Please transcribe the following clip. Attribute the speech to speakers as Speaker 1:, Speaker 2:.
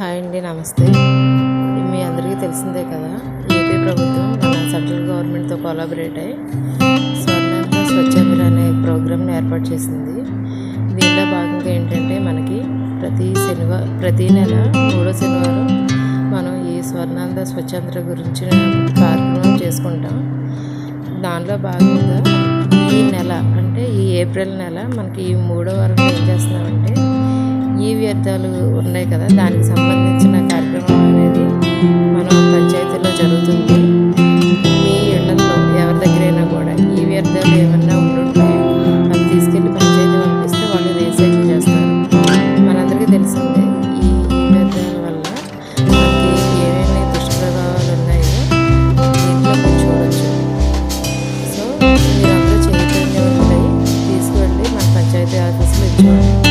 Speaker 1: Hi అండి నమస్తే. మీ అందరికీ తెలిసిందే కదా ఏపీ ప్రభుత్వం మన సెంట్రల్ గవర్నమెంట్తో కొలాబరేట్ అయ్యి స్వర్ణాంధ్ర స్వచ్ఛంద్ర అనే ప్రోగ్రామ్ని ఏర్పాటు చేసింది. దీనిలో భాగంగా ఏంటంటే మనకి ప్రతి శనివారం ప్రతి నెల మూడో శనివారం మనం ఈ స్వర్ణాంద స్వచ్ఛంద్ర గురించి కార్యక్రమం చేసుకుంటాం. దానిలో భాగంగా ఈ నెల అంటే ఈ ఏప్రిల్ నెల మనకి ఈ మూడో వారం ఏం చేస్తున్నామంటే వ్యర్థాలు ఉన్నాయి కదా దానికి సంబంధించిన కార్యక్రమం అనేది మనం పంచాయతీలో జరుగుతుంది. మీ ఇళ్ళలో ఎవరి దగ్గరైనా కూడా ఈ వ్యర్థాలు ఏమన్నా ఉంటుంటే అది తీసుకెళ్ళి పంచాయతీ పంపిస్తే వాళ్ళు రీసైకిల్ చేస్తారు. మనందరికీ తెలిసిందే ఈ వ్యర్థాల వల్ల మనకి ఏమేమి దుష్ప్రభావాలు ఉన్నాయో ఇంట్లో మనం చూడొచ్చు. సో అందరూ చేయటం ఉంటాయి తీసుకెళ్ళి మన పంచాయతీ ఆఫీస్లో ఇచ్చేవాళ్ళు